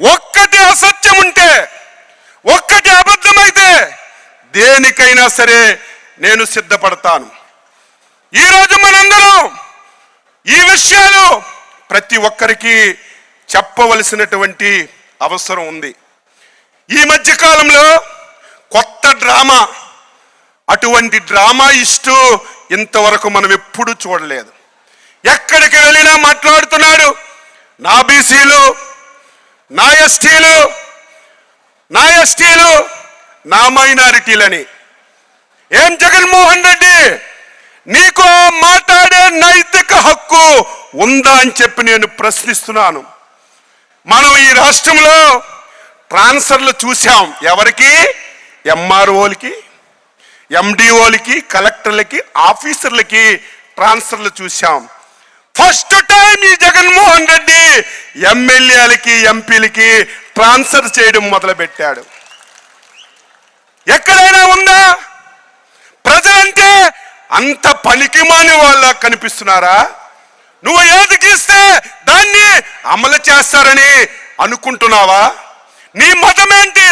ఒక్కటి అసత్యం ఉంటే ఒక్కటి అబద్ధమైతే దేనికైనా సరే నేను సిద్ధపడతాను. ఈరోజు మనందరం ఈ విషయాలు ప్రతి ఒక్కరికి చెప్పవలసినటువంటి అవసరం ఉంది. ఈ మధ్య కాలంలో కొత్త డ్రామా అటువంటి డ్రామా ఇస్తూ ఇంతవరకు మనం ఎప్పుడూ చూడలేదు. ఎక్కడికి వెళ్ళినా మాట్లాడుతున్నాడు నా బీసీలు నా ఎస్టీలు నా ఎస్టీలు నా మైనారిటీలని. ఏం జగన్మోహన్ రెడ్డి? నీకు మాట్లాడే నైతిక హక్కు ఉందా అని చెప్పి నేను ప్రశ్నిస్తున్నాను. మనం ఈ రాష్ట్రంలో ట్రాన్స్ఫర్లు చూసాం ఎవరికి? ఎంఆర్ఓలకి ఎండిఓలకి కలెక్టర్లకి ఆఫీసర్లకి ట్రాన్స్ఫర్లు చూసాం ఫస్ట్ టైం ఈ జగన్మోహన్ రెడ్డి ఎమ్మెల్యేలకి ఎంపీలకి ట్రాన్స్ఫర్ చేయడం మొదలుపెట్టాడు. ఎక్కడైనా ఉందా? ప్రజలంటే అంత పనికిమాని వాళ్ళ కనిపిస్తున్నారా? నువ్వు ఏది గీస్తే దాన్ని అమలు చేస్తారని అనుకుంటున్నావా? నీ మతం ఏంటి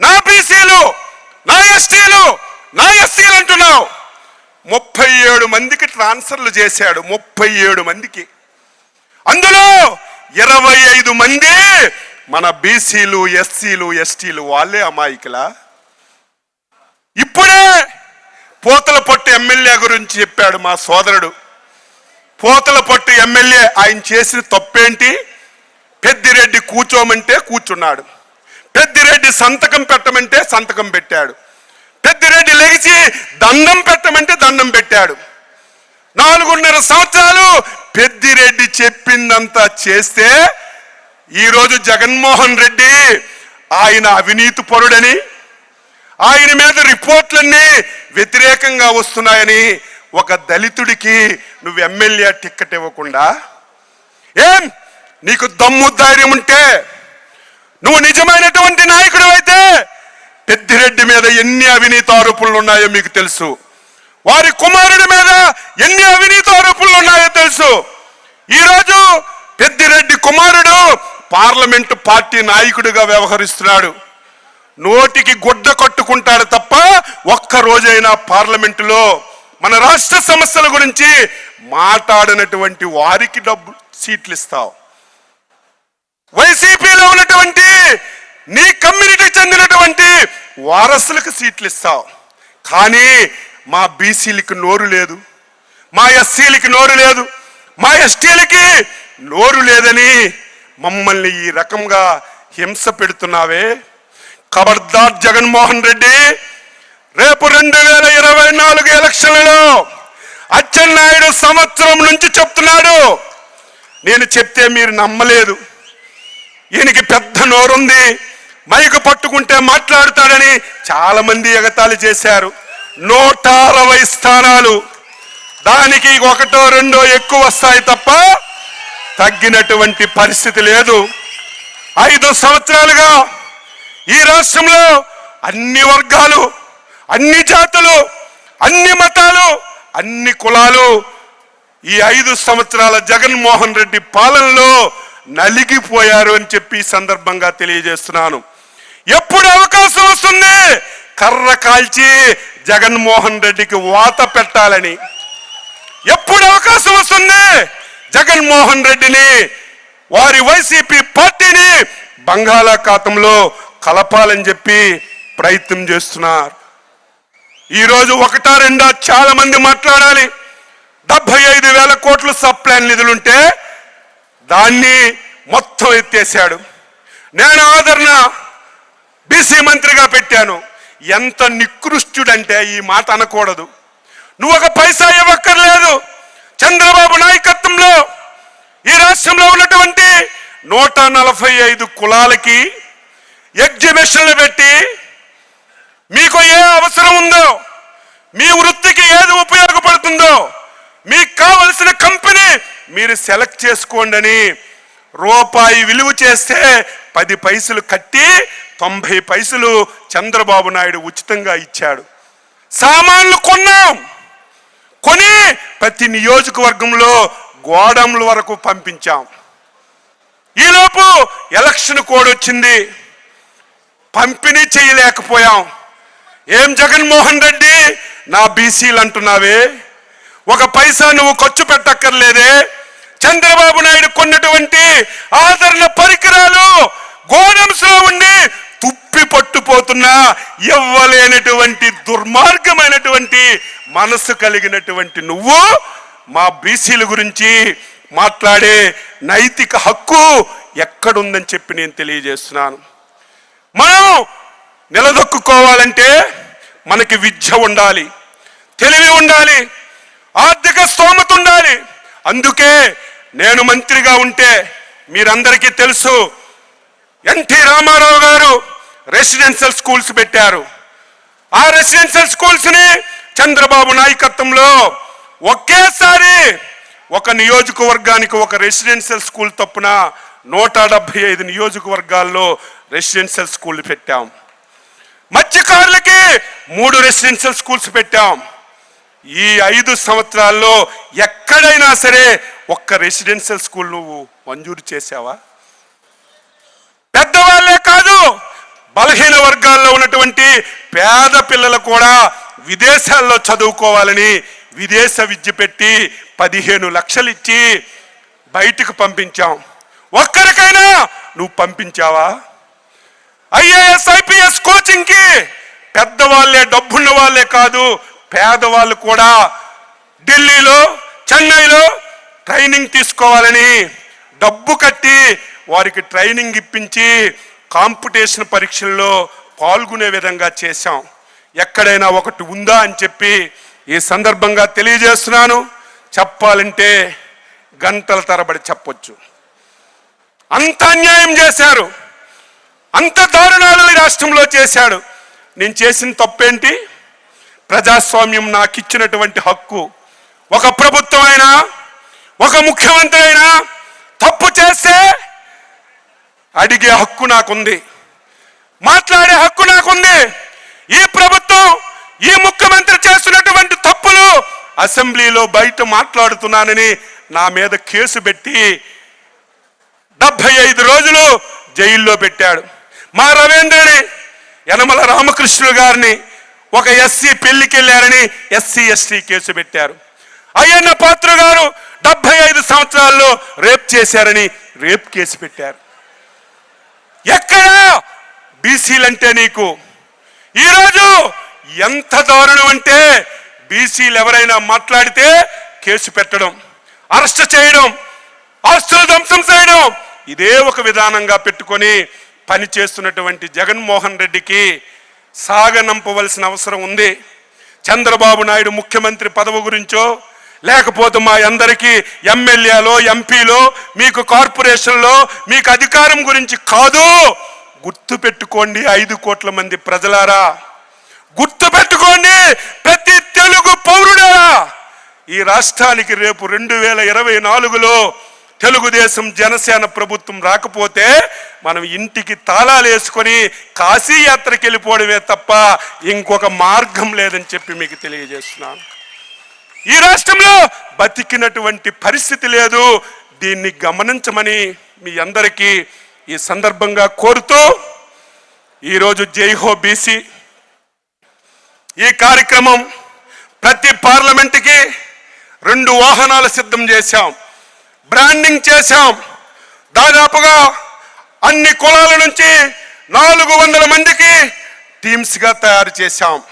నా బీసీలు నా ఎస్టీలు నా ఎస్సీలు అంటున్నావు. ముప్పై ఏడు మందికి ట్రాన్స్ఫర్లు చేశాడు ముప్పై ఏడు మందికి. అందులో ఇరవై ఐదు మంది మన బీసీలు ఎస్సీలు ఎస్టీలు వాళ్ళే అమాయకులా? ఇప్పుడే పోతల పట్టు ఎమ్మెల్యే గురించి చెప్పాడు మా సోదరుడు. పోతల పట్టు ఎమ్మెల్యే ఆయన చేసిన తప్పేంటి? పెద్దిరెడ్డి కూర్చోమంటే కూర్చున్నాడు. పెద్దిరెడ్డి సంతకం పెట్టమంటే సంతకం పెట్టాడు. పెద్దిరెడ్డి లెగిసి దండం పెట్టమంటే దండం పెట్టాడు. నాలుగున్నర సంవత్సరాలు పెద్దిరెడ్డి చెప్పిందంతా చేస్తే ఈరోజు జగన్మోహన్ రెడ్డి ఆయన అవినీతి పరుడని ఆయన మీద రిపోర్ట్లన్నీ వ్యతిరేకంగా వస్తున్నాయని ఒక దళితుడికి నువ్వు ఎమ్మెల్యే టిక్కెట్ ఇవ్వకుండా ఏం? నీకు దమ్ము ధైర్యం ఉంటే నువ్వు నిజమైనటువంటి నాయకుడు అయితే పెద్దిరెడ్డి మీద ఎన్ని అవినీతి ఆరోపణలు ఉన్నాయో మీకు తెలుసు. వారి కుమారుడి మీద ఎన్ని అవినీతి ఆరోపణలు ఉన్నాయో తెలుసు. ఈరోజు పెద్దిరెడ్డి కుమారుడు పార్లమెంటు పార్టీ నాయకుడిగా వ్యవహరిస్తున్నాడు. నోటికి గుడ్డ కట్టుకుంటాడు తప్ప ఒక్క రోజైనా పార్లమెంటులో మన రాష్ట్ర సమస్యల గురించి మాట్లాడినటువంటి వారికి డబ్బు సీట్లు ఇస్తావు వైసీపీలో ఉన్నటువంటి నీ కమ్యూనిటీకి చెందినటువంటి వారసులకు సీట్లు ఇస్తావు కానీ మా బీసీలకి నోరు లేదు మా ఎస్సీలకి నోరు లేదు మా ఎస్టీలకి నోరు లేదని మమ్మల్ని ఈ రకంగా హింస పెడుతున్నావే. ఖబర్దార్ జగన్మోహన్ రెడ్డి రేపు రెండు వేల ఇరవై నాలుగు ఎలక్షన్లలో అచ్చెన్నాయుడు సంవత్సరం నుంచి చెప్తున్నాడు. నేను చెప్తే మీరు నమ్మలేదు. ఈయనకి పెద్ద నోరుంది. మైకు పట్టుకుంటే మాట్లాడుతాడని చాలా మంది ఎగతాళి చేశారు. నూట అరవై స్థానాలు. దానికి ఒకటో రెండో ఎక్కువ వస్తాయి తప్ప తగ్గినటువంటి పరిస్థితి లేదు. ఐదు సంవత్సరాలుగా ఈ రాష్ట్రంలో అన్ని వర్గాలు అన్ని జాతులు అన్ని మతాలు అన్ని కులాలు ఈ ఐదు సంవత్సరాల జగన్మోహన్ రెడ్డి పాలనలో నలిగిపోయారు అని చెప్పి సందర్భంగా తెలియజేస్తున్నాను. ఎప్పుడు అవకాశం వస్తుంది? కర్ర కాల్చి జగన్మోహన్ రెడ్డికి వాత పెట్టాలని. ఎప్పుడు అవకాశం వస్తుంది? జగన్మోహన్ రెడ్డిని వారి వైసీపీ పార్టీని బంగాళాఖాతంలో కలపాలని చెప్పి ప్రయత్నం చేస్తున్నారు. ఈరోజు ఒకటా రెండా చాలా మంది మాట్లాడాలి. డెబ్బై ఐదు వేల కోట్లు సప్లాన్ నిధులుంటే దాన్ని మొత్తం ఎత్తేసాడు నేను ఆదరణ బీసీ మంత్రిగా పెట్టాను. ఎంత నికృష్టుడంటే ఈ మాట అనకూడదు. నువ్వు ఒక పైసా ఇవ్వక్కర్లేదు. చంద్రబాబు నాయకత్వంలో ఈ రాష్ట్రంలో ఉన్నటువంటి నూట నలభై ఐదు కులాలకి ఎగ్జిబిషన్లు పెట్టి మీకు ఏ అవసరం ఉందో మీ వృత్తికి ఏది ఉపయోగపడుతుందో మీకు కావలసిన కంపెనీ మీరు సెలెక్ట్ చేసుకోండి అని రూపాయి విలువ చేస్తే పది పైసలు కట్టి తొంభై పైసలు చంద్రబాబు నాయుడు ఉచితంగా ఇచ్చాడు. సామాన్లు కొన్నాం. కొని ప్రతి నియోజకవర్గంలో గోడంల వరకు పంపించాం. ఈలోపు ఎలక్షన్ కోడ్ వచ్చింది. పంపిణీ చేయలేకపోయాం. ఏం జగన్మోహన్ రెడ్డి? నా బీసీలు అంటున్నావే. ఒక పైసా నువ్వు ఖర్చు పెట్టక్కర్లేదే. చంద్రబాబు నాయుడు కొన్నటువంటి ఆదరణ పరికరాలు గోడమ్స్లో ఉండి పట్టుపోతున్నా ఇవ్వలేనటువంటి దుర్మార్గమైనటువంటి మనసు కలిగినటువంటి నువ్వు మా బీసీల గురించి మాట్లాడే నైతిక హక్కు ఎక్కడుందని చెప్పి నేను తెలియజేస్తున్నాను. మనం నిలదొక్కుకోవాలంటే మనకి విద్య ఉండాలి తెలివి ఉండాలి ఆర్థిక స్తోమత ఉండాలి. అందుకే నేను మంత్రిగా ఉంటే మీరందరికీ తెలుసు ఎన్టీ రామారావు గారు రెసిడెన్షియల్ స్కూల్స్ పెట్టారు. ఆ రెసిడెన్షియల్ స్కూల్స్ని చంద్రబాబు నాయకత్వంలో ఒకేసారి ఒక నియోజకవర్గానికి ఒక రెసిడెన్షియల్ స్కూల్ తప్పున నూట డెబ్బై ఐదు నియోజకవర్గాల్లో రెసిడెన్షియల్ స్కూల్ పెట్టాం. మత్స్యకారులకి మూడు రెసిడెన్షియల్ స్కూల్స్ పెట్టాం. ఈ ఐదు సంవత్సరాల్లో ఎక్కడైనా సరే ఒక్క రెసిడెన్షియల్ స్కూల్ నువ్వు మంజూరు చేసావా పెద్దవాళ్ళే కాదు బలహీన వర్గాల్లో ఉన్నటువంటి పేద పిల్లలు కూడా విదేశాల్లో చదువుకోవాలని విదేశ విద్య పెట్టి పదిహేను లక్షలు ఇచ్చి బయటకు పంపించాం. ఒక్కరికైనా నువ్వు పంపించావా? ఐఏఎస్ ఐపీఎస్ కోచింగ్కి పెద్దవాళ్ళే డబ్బున్న వాళ్ళే కాదు పేదవాళ్ళు కూడా ఢిల్లీలో చెన్నైలో ట్రైనింగ్ తీసుకోవాలని డబ్బు కట్టి వారికి ట్రైనింగ్ ఇప్పించి కాంపిటీషన్ పరీక్షల్లో పాల్గొనే విధంగా చేశాం. ఎక్కడైనా ఒకటి ఉందా అని చెప్పి ఈ సందర్భంగా తెలియజేస్తున్నాను. చెప్పాలంటే గంటల తరబడి చెప్పొచ్చు. అంత అన్యాయం చేశారు. అంత దారుణాలు ఈ రాష్ట్రంలో చేశాడు. నేను చేసిన తప్పేంటి? ప్రజాస్వామ్యం నాకు ఇచ్చినటువంటి హక్కు. ఒక ప్రభుత్వం అయినా ఒక ముఖ్యమంత్రి అయినా తప్పు చేస్తే అడిగే హక్కు నాకుంది. మాట్లాడే హక్కు నాకుంది. ఈ ప్రభుత్వం ఈ ముఖ్యమంత్రి చేస్తున్నటువంటి తప్పులు అసెంబ్లీలో బయట మాట్లాడుతున్నానని నా మీద కేసు పెట్టి డెబ్బై ఐదు రోజులు జైల్లో పెట్టాడు. మా రవీంద్రని యనమల రామకృష్ణుడు గారిని ఒక ఎస్సీ పెళ్ళికి వెళ్ళారని ఎస్సీ ఎస్టీ కేసు పెట్టారు. అయ్యన్న పాత్ర గారు డెబ్బై ఐదు సంవత్సరాల్లో రేప్ చేశారని రేప్ కేసు పెట్టారు. ఎక్కడ? బీసీలంటే నీకు. ఈరోజు ఎంత దారుణం అంటే బీసీలు ఎవరైనా మాట్లాడితే కేసు పెట్టడం అరెస్ట్ చేయడం ఆస్తులు ధ్వంసం చేయడం ఇదే ఒక విధానంగా పెట్టుకొని పని చేస్తున్నటువంటి జగన్మోహన్ రెడ్డికి సాగనంపవలసిన అవసరం ఉంది. చంద్రబాబు నాయుడు ముఖ్యమంత్రి పదవి గురించో లేకపోతే మా అందరికీ ఎమ్మెల్యేలో ఎంపీలో మీకు కార్పొరేషన్లో మీకు అధికారం గురించి కాదు. గుర్తు పెట్టుకోండి ఐదు కోట్ల మంది ప్రజలారా. గుర్తుపెట్టుకోండి ప్రతి తెలుగు పౌరుడా. ఈ రాష్ట్రానికి రేపు రెండు వేల ఇరవై నాలుగులో తెలుగుదేశం జనసేన ప్రభుత్వం రాకపోతే మనం ఇంటికి తాళాలు వేసుకొని కాశీయాత్రకి వెళ్ళిపోవడమే తప్ప ఇంకొక మార్గం లేదని చెప్పి మీకు తెలియజేస్తున్నాను. ఈ రాష్ట్రంలో బతికినటువంటి పరిస్థితి లేదు. దీన్ని గమనించమని మీ అందరికీ ఈ సందర్భంగా కోరుతూ ఈరోజు జైహో బీసీ. ఈ కార్యక్రమం ప్రతి పార్లమెంటుకి రెండు వాహనాలు సిద్ధం చేశాం. బ్రాండింగ్ చేశాం. దాదాపుగా అన్ని కులాల నుంచి నాలుగు వందల మందికి టీమ్స్గా తయారు చేశాం.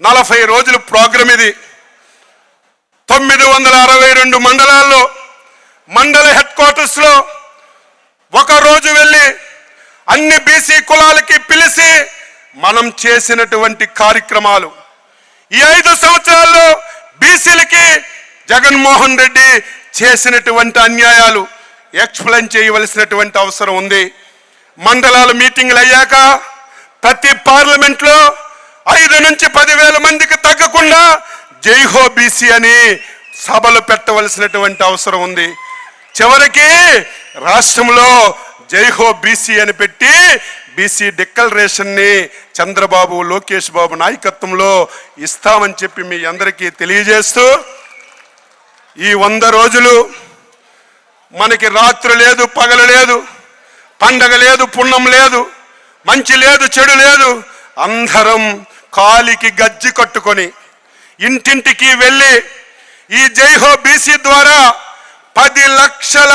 నలభై రోజుల ప్రోగ్రాం ఇది. తొమ్మిది వందల అరవై రెండు మండలాల్లో మండల హెడ్ క్వార్టర్స్లో ఒక రోజు వెళ్ళి అన్ని బీసీ కులాలకి పిలిచి మనం చేసినటువంటి కార్యక్రమాలు. ఈ ఐదు సంవత్సరాల్లో బీసీలకి జగన్మోహన్ రెడ్డి చేసినటువంటి అన్యాయాలు ఎక్స్ప్లెయిన్ చేయవలసినటువంటి అవసరం ఉంది. మండలాల మీటింగ్లు అయ్యాక ప్రతి పార్లమెంట్లో ఐదు నుంచి పదివేల మందికి తగ్గకుండా జైహో బీసీ అని సభలు పెట్టవలసినటువంటి అవసరం ఉంది. చివరికి రాష్ట్రంలో జైహో బీసీ అని పెట్టి బీసీ డిక్లరేషన్ని చంద్రబాబు లోకేష్ బాబు నాయకత్వంలో ఇస్తామని చెప్పి మీ అందరికీ తెలియజేస్తూ ఈ వంద రోజులు మనకి రాత్రి లేదు పగలు లేదు పండగ లేదు పుణ్యం లేదు మంచి లేదు చెడు లేదు అందరం కాలికి గజ్జి కట్టుకొని ఇంటింటికి వెళ్ళి ఈ జైహో బీసీ ద్వారా పది లక్షల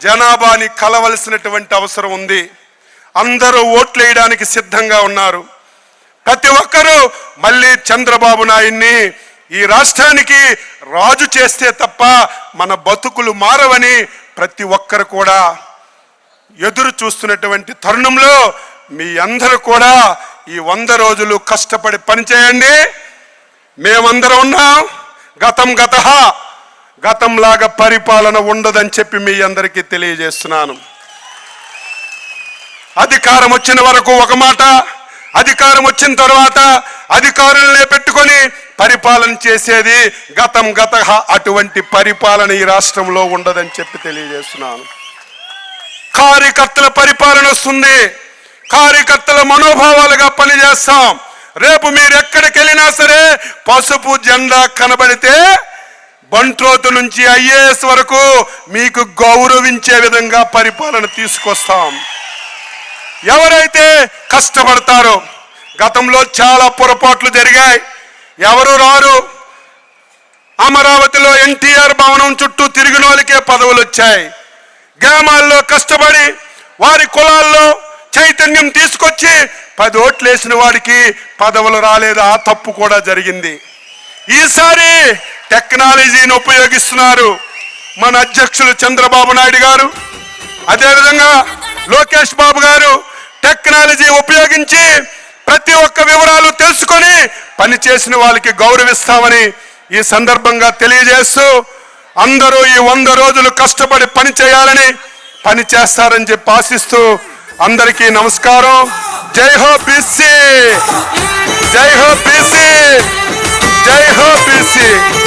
జనాభాని కలవలసినటువంటి అవసరం ఉంది. అందరూ ఓట్లు వేయడానికి సిద్ధంగా ఉన్నారు. ప్రతి ఒక్కరూ మళ్ళీ చంద్రబాబు నాయుడిని ఈ రాష్ట్రానికి రాజు చేస్తే తప్ప మన బతుకులు మారవని ప్రతి ఒక్కరు కూడా ఎదురు చూస్తున్నటువంటి తరుణంలో మీ అందరూ కూడా ఈ వంద రోజులు కష్టపడి పనిచేయండి. మేమందరం ఉన్నాం. గతం గత. గతంలాగా పరిపాలన ఉండదని చెప్పి మీ అందరికీ తెలియజేస్తున్నాను. అధికారం వచ్చిన వరకు ఒక మాట అధికారం వచ్చిన తర్వాత అధికారులనే పెట్టుకొని పరిపాలన చేసేది గతం గత. అటువంటి పరిపాలన ఈ రాష్ట్రంలో ఉండదని చెప్పి తెలియజేస్తున్నాను. కార్యకర్తల పరిపాలన వస్తుంది. కార్యకర్తల మనోభావాలుగా పనిచేస్తాం. రేపు మీరు ఎక్కడికి వెళ్ళినా సరే పసుపు జెండా కనబడితే బంట్రోతు నుంచి ఐఏఎస్ వరకు మీకు గౌరవించే విధంగా పరిపాలన తీసుకొస్తాం. ఎవరైతే కష్టపడతారో గతంలో చాలా పొరపాట్లు జరిగాయి. ఎవరు రారు? అమరావతిలో ఎన్టీఆర్ భవనం చుట్టూ తిరిగిన వాళ్ళకే పదవులు వచ్చాయి. గ్రామాల్లో కష్టపడి వారి కులాల్లో చైతన్యం తీసుకొచ్చి పది ఓట్లు వేసిన వాడికి పదవులు రాలేదు? ఆ తప్పు కూడా జరిగింది. ఈసారి టెక్నాలజీని ఉపయోగిస్తున్నారు మన అధ్యక్షులు చంద్రబాబు నాయుడు గారు. అదేవిధంగా లోకేష్ బాబు గారు టెక్నాలజీ ఉపయోగించి ప్రతి ఒక్క వివరాలు తెలుసుకొని పని చేసిన వాళ్ళకి గౌరవిస్తామని ఈ సందర్భంగా తెలియజేస్తూ అందరూ ఈ వంద రోజులు కష్టపడి పని చేయాలని పని చేస్తారని చెప్పి ఆశిస్తూ అందరికీ నమస్కారం. Jai Ho Bisi Jai Ho Bisi Jai Ho Bisi